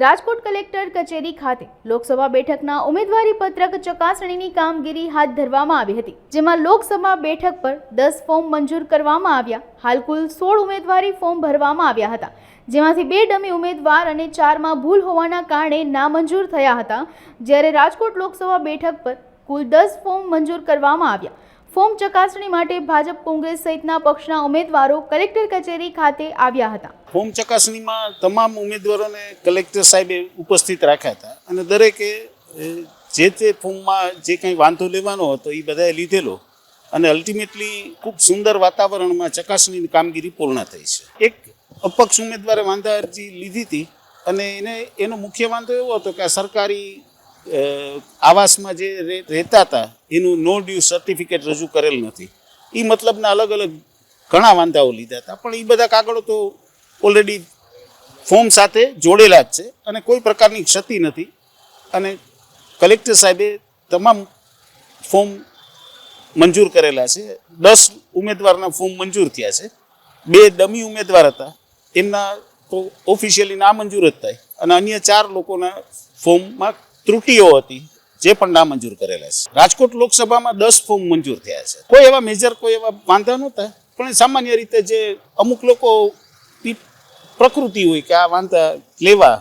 Rajkot collector કચેરી ખાતે લોકસભા બેઠકના ઉમેદવારી પત્રક ચકાસણીની કામગીરી હાથ ધરવામાં આવી હતી, જેમાં લોકસભા બેઠક પર દસ ફોર્મ મંજૂર કરવામાં આવ્યા. હાલ કુલ સોળ ઉમેદવારી ફોર્મ ભરવામાં આવ્યા હતા, જેમાંથી બે ડમી ઉમેદવાર અને ચારમાં ભૂલ હોવાના કારણે નામંજૂર થયા હતા. જ્યારે રાજકોટ લોકસભા બેઠક પર કુલ દસ ફોર્મ મંજૂર કરવામાં આવ્યા ફોર્મ ચકાસણી માટે ભાજપ કોંગ્રેસ સહિતના પક્ષના ઉમેદવારો કલેક્ટર કચેરી ખાતે આવ્યા હતા. ફોર્મ ચકાસણીમાં તમામ ઉમેદવારોને કલેક્ટર સાહેબે ઉપસ્થિત રાખ્યા હતા અને દરેકે જે તે ફોર્મમાં જે કંઈ વાંધો લેવાનો હતો એ બધાએ લીધેલો અને અલ્ટિમેટલી ખૂબ સુંદર વાતાવરણમાં ચકાસણીની કામગીરી પૂર્ણ થઈ છે. એક અપક્ષ ઉમેદવારે વાંધા અરજી લીધી હતી અને એને, એનો મુખ્ય વાંધો એવો હતો કે સરકારી આવાસમાં જે રહે- રહેતા હતા, એનું નો ડ્યુ સર્ટિફિકેટ રજૂ કરેલ નથી. એ મતલબના અલગ અલગ ઘણા વાંધાઓ લીધા હતા. પણ એ બધા કાગળો તો ઓલરેડી ફોર્મ સાથે જોડેલા જ છે અને કોઈ પ્રકારની ક્ષતિ નથી. અને કલેક્ટર સાહેબે તમામ ફોર્મ મંજૂર કરેલા છે. દસ ઉમેદવારના ફોર્મ મંજૂર થયા છે. બે ડમી ઉમેદવાર હતા. એમના તો ઓફિશિયલી નામંજૂર જ થાય. અને અન્ય ચાર લોકોના ફોર્મમાં ત્રુટીઓ હતી, જે પણ નામંજૂર કરેલા છે. રાજકોટ લોકસભામાં દસ ફોર્મ મંજૂર થયા છે. કોઈ એવા મેજર, કોઈ એવા વાંધા નહોતા, પણ સામાન્ય રીતે જે અમુક લોકો પ્રકૃતિ હોય કે આ વાંધા લેવા